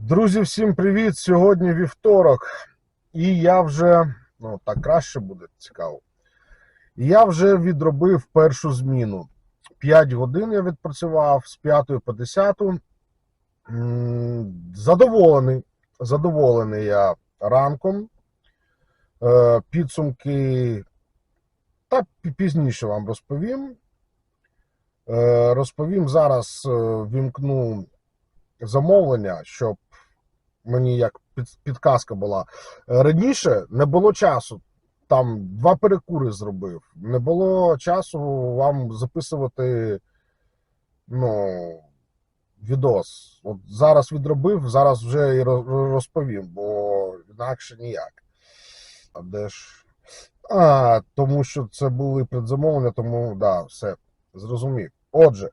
Друзі, всім привіт! Сьогодні вівторок, і я вже, ну так краще буде цікаво. Я вже відробив першу зміну. 5 годин я відпрацював з 5 по 10. Задоволений. Задоволений я ранком. Е, Підсумки та пізніше вам розповім. Е, Розповім зараз, е, вімкну замовлення, щоб мені як підказка була. Е, Раніше не було часу. Там два перекури зробив. Не було часу вам записувати ну, відос. От зараз відробив, зараз вже і розповім, бо інакше ніяк. А де ж? А, тому що це були предзамовлення, тому да, все, зрозумів. Отже,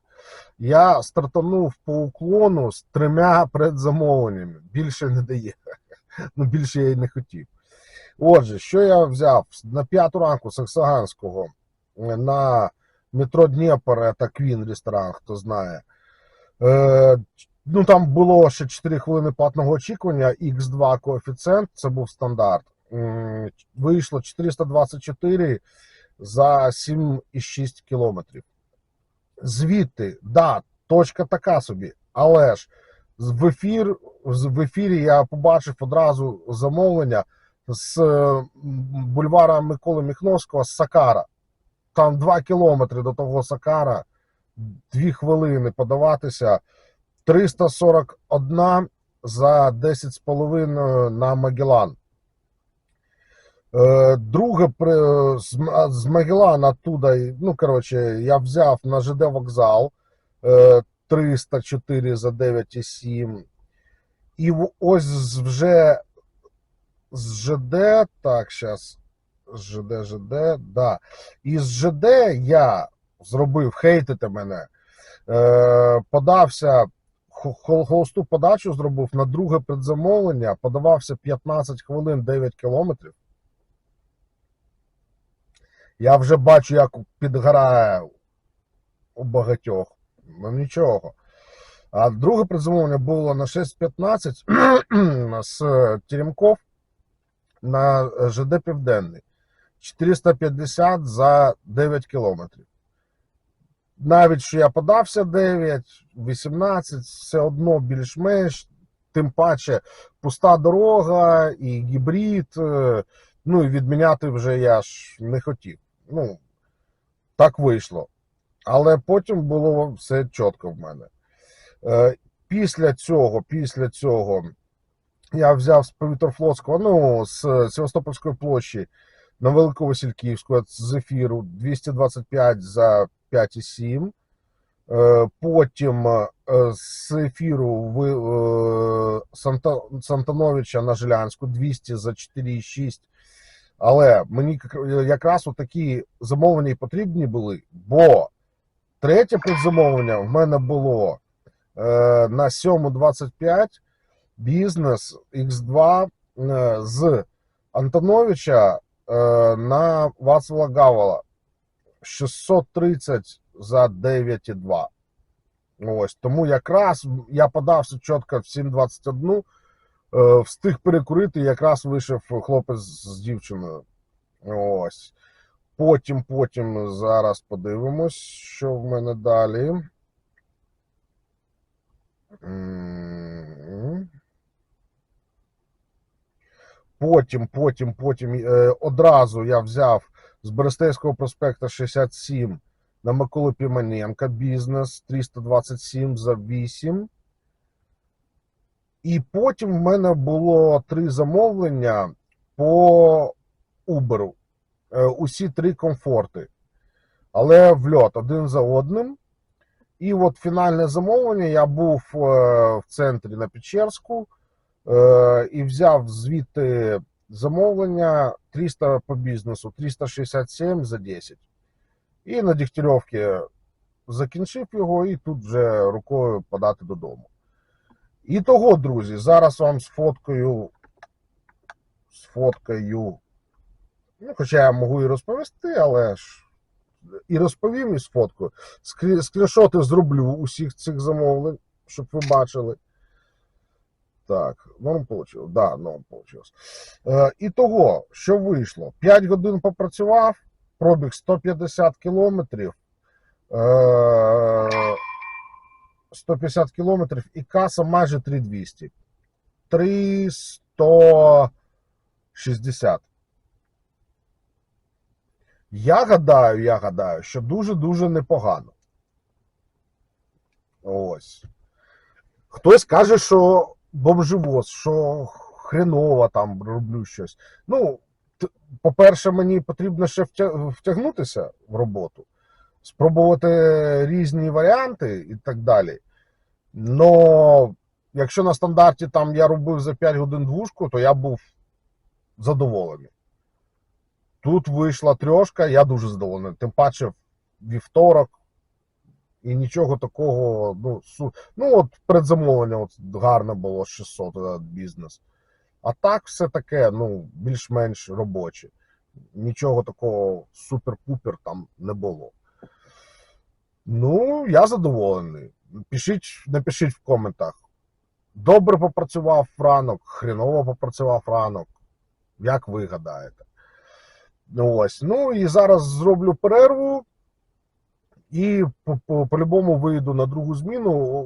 я стартанув по уклону з трьома предзамовленнями. Більше не дає. Ну, більше я й не хотів. Отже, що я взяв на п'яту ранку Саксаганського е, на метро Дніпр, це Квін ресторан, хто знає. Е, ну, там було ще 4 хвилини платного очікування, X2 коефіцієнт, це був стандарт. Вийшло 424 за 7,6 кілометрів. Звідти, да, точка така собі, але ж в ефір в ефірі я побачив одразу замовлення з е, бульвара Миколи Міхновського з Сакара. Там 2 кілометри до того Сакара, 2 хвилини подаватися. 341 за 10,5 на Магеллан. Е, Друге з, Магеллана туди, ну коротше, я взяв на ЖД вокзал е, 304 за 9,7. І ось вже з ЖД, так, зараз, ЖД, ЖД, да. І з ЖД я зробив, хейтити мене, е, подався, хо- хо- холосту подачу зробив на друге предзамовлення, подавався 15 хвилин 9 кілометрів. Я вже бачу, як підгорає у багатьох. Ну нічого. А друге предзамовлення було на 6.15 з Теремков на ЖД Південний. 450 за 9 кілометрів. Навіть що я подався 9, 18, все одно більш-менш, тим паче пуста дорога і гібрид. е, Ну і відміняти вже я ж не хотів. Ну, так вийшло. Але потім було все чітко в мене. Е, Після цього, після цього я взяв з Повітрофлотського, ну, з Севастопольської площі на Велику Васильківську з ефіру 225 за 5,7. Е, Потім е, з ефіру Сантановича на Жилянську 200 за 4,6. Але мені як- якраз такі замовлення і потрібні були, бо третє предзамовлення в мене було е, на 7.25 бізнес X2 е, з Антоновича е, на Вацлава Гавала 630 за 9,2. Ось тому якраз я подався чітко в 7.21, е, встиг перекурити, якраз вийшов хлопець з дівчиною. Ось. Потім, потім зараз подивимось, що в мене далі. Потім, потім, потім е, одразу я взяв з Берестейського проспекта 67 на Миколи Піманенка бізнес 327 за 8. І потім в мене було три замовлення по Uber. Е, Усі три комфорти. Але в льот один за одним. І от фінальне замовлення я був е, в центрі на Печерську е, і взяв звідти замовлення 300 по бізнесу, 367 за 10. І на Дігтярьовці закінчив його, і тут вже рукою подати додому. І того, друзі, зараз вам сфоткаю, сфоткаю. Ну, хоча я можу і розповісти, але ж і розповім, і сфоткаю. Скрі- Скріншоти зроблю усіх цих замовлень, щоб ви бачили. Так, норм получилось. Да, норм получилось. Е, і того, що вийшло? 5 годин попрацював, пробіг 150 кілометрів. Е, 150 кілометрів і каса майже 3200. 3160. Я гадаю, я гадаю, що дуже-дуже непогано. Ось. Хтось каже, що бомжевоз, що хреново там роблю щось. Ну, по-перше, мені потрібно ще втягнутися в роботу, спробувати різні варіанти і так далі. Но якщо на стандарті там я робив за 5 годин двушку, то я був задоволений. Тут вийшла трьошка, я дуже задоволений. Тим паче вівторок. І нічого такого, ну, су... ну от предзамовлення от гарне було 600 е, бізнес. А так все таке, ну, більш-менш робоче. Нічого такого супер-пупер там не було. Ну, я задоволений. Пишіть, напишіть в коментах. Добре попрацював ранок, хреново попрацював ранок. Як ви гадаєте? Ну, ось. Ну і зараз зроблю перерву. І по- по- по-любому вийду на другу зміну,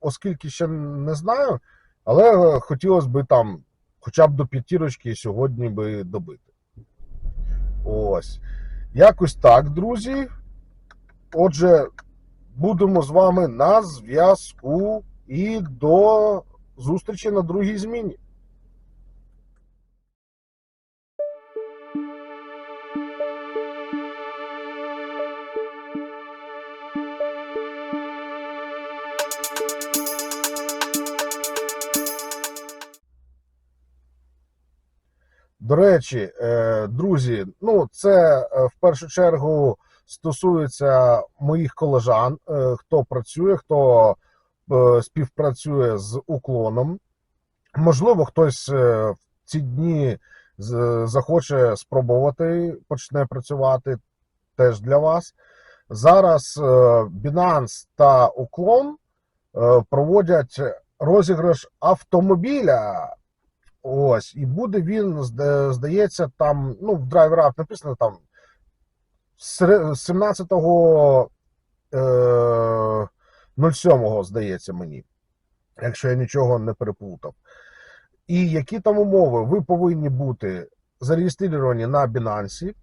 оскільки ще не знаю, але хотілося б там хоча б до п'ятірочки сьогодні би добити. Ось. Якось так, друзі. Отже, будемо з вами на зв'язку і до зустрічі на другій зміні. До речі, е, друзі, ну це е, в першу чергу стосується моїх колежан, е, хто працює, хто е, співпрацює з уклоном. Можливо, хтось е, в ці дні захоче спробувати, почне працювати теж для вас. Зараз Binance та Уклон проводять розіграш автомобіля. Ось, і буде він, здається, там, ну, в драйвер Up написано там сре- 17-го е, здається мені, якщо я нічого не переплутав. І які там умови? Ви повинні бути зареєстровані на Binance.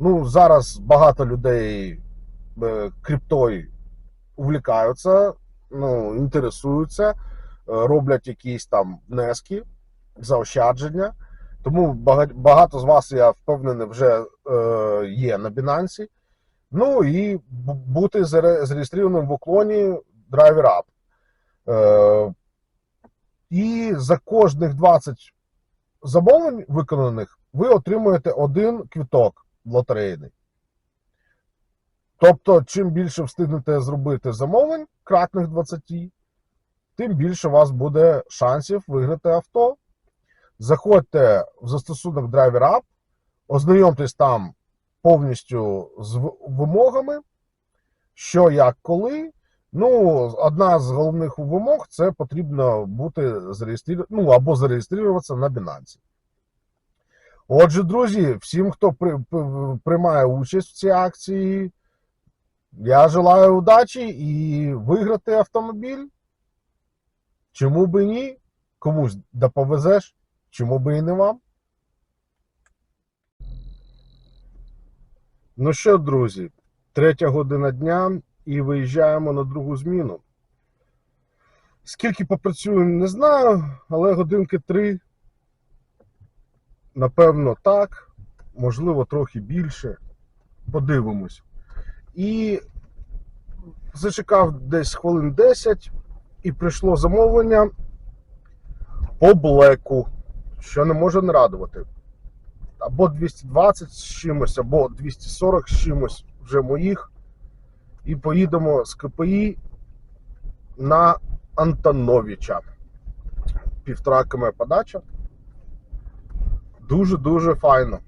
Ну, зараз багато людей е, криптою увлікаються, ну, інтересуються, е, роблять якісь там внески заощадження. Тому багато з вас, я впевнений, вже е, є на Binance. Ну і бути зареєстрованим в уклоні Driver Up. Е, і за кожних 20 замовлень виконаних ви отримуєте один квіток лотерейний. Тобто, чим більше встигнете зробити замовлень, кратних 20, тим більше у вас буде шансів виграти авто. Заходьте в застосунок Driver Up, ознайомтесь там повністю з вимогами, що, як, коли. Ну, одна з головних вимог це потрібно бути зареєстрованим, ну або зареєструватися на Binance. Отже, друзі, всім, хто при, при- приймає участь в цій акції, я желаю удачі і виграти автомобіль. Чому би ні? Комусь да повезеш, чому би і не вам? Ну що, друзі, третя година дня і виїжджаємо на другу зміну. Скільки попрацюємо, не знаю, але годинки три. Напевно, так. Можливо, трохи більше. Подивимось. І зачекав десь хвилин 10 і прийшло замовлення по блеку, що не може не радувати. Або 220 з чимось, або 240 з чимось вже моїх. І поїдемо з КПІ на Антоновича. Півтора км подача. Дуже-дуже файно.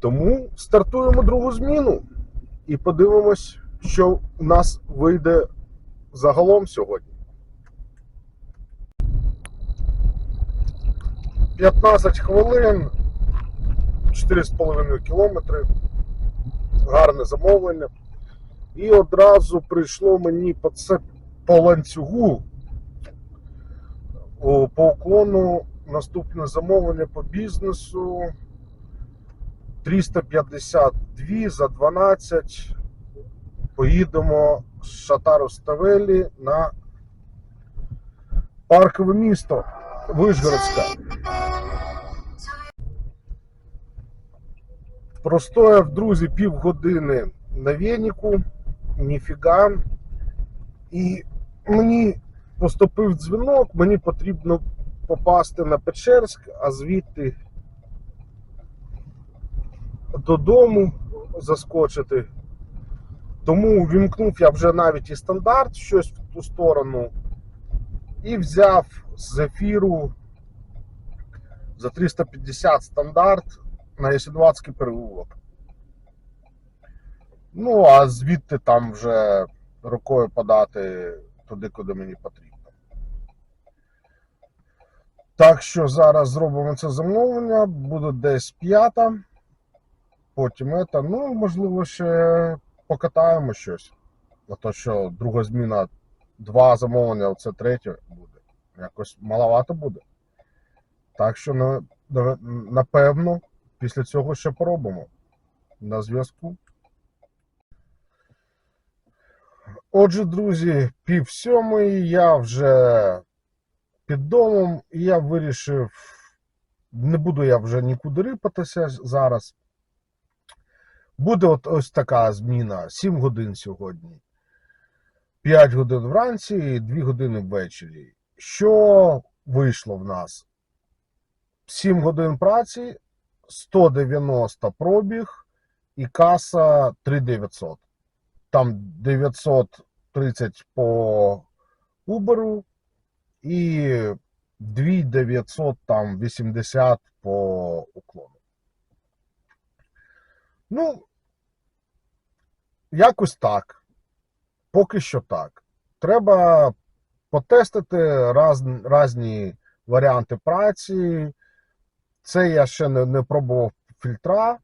Тому стартуємо другу зміну і подивимось, що у нас вийде загалом сьогодні. 15 хвилин, 4,5 кілометри. Гарне замовлення. І одразу прийшло мені по це по ланцюгу. По уклону наступне замовлення по бізнесу 352 за 12. Поїдемо з Шатару Ставелі на паркове місто Вишгородське. Простояв, друзі, півгодини на веніку, ніфіга. І мені поступив дзвінок, мені потрібно попасти на Печерськ, а звідти додому заскочити. Тому вімкнув я вже навіть і стандарт щось в ту сторону. І взяв з ефіру за 350 стандарт на Ясідвацький переулок. Ну, а звідти там вже рукою подати туди, куди мені потрібно. Так що зараз зробимо це замовлення, буде десь п'ята, потім це, ну, можливо, ще покатаємо щось. А то що друга зміна, два замовлення, це третє буде. Якось маловато буде. Так що, на- на- напевно, після цього ще поробимо. На зв'язку. Отже, друзі, пів сьомої я вже під домом, і я вирішив, не буду я вже нікуди рипатися зараз. Буде от ось така зміна: 7 годин сьогодні, 5 годин вранці і 2 години ввечері. Що вийшло в нас? 7 годин праці, 190 пробіг і каса 3900. Там 930 по Uber і 2900 там 80 по уклону. Ну, якось так. Поки що так. Треба потестити раз, різні варіанти праці. Це я ще не, не пробував фільтра.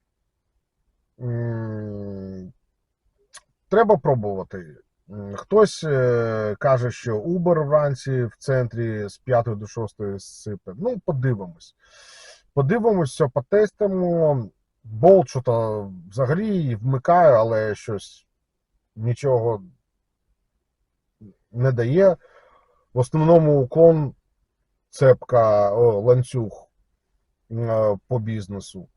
Треба пробувати. Хтось е, каже, що Uber вранці в центрі з 5 до 6 сипе. Ну, подивимось. Все, потестимо. Болт що-то взагалі вмикаю, але щось нічого не дає. В основному уклон, цепка, о, ланцюг по бізнесу.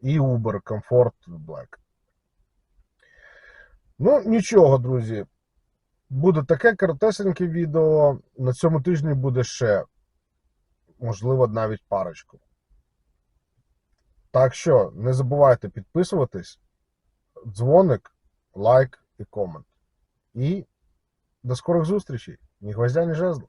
І Uber, Comfort, Black. Ну, нічого, друзі. Буде таке коротесеньке відео. На цьому тижні буде ще, можливо, навіть парочку. Так що, не забувайте підписуватись, дзвоник, лайк і комент. І до скорих зустрічей. Ні гвоздя, ні жезла.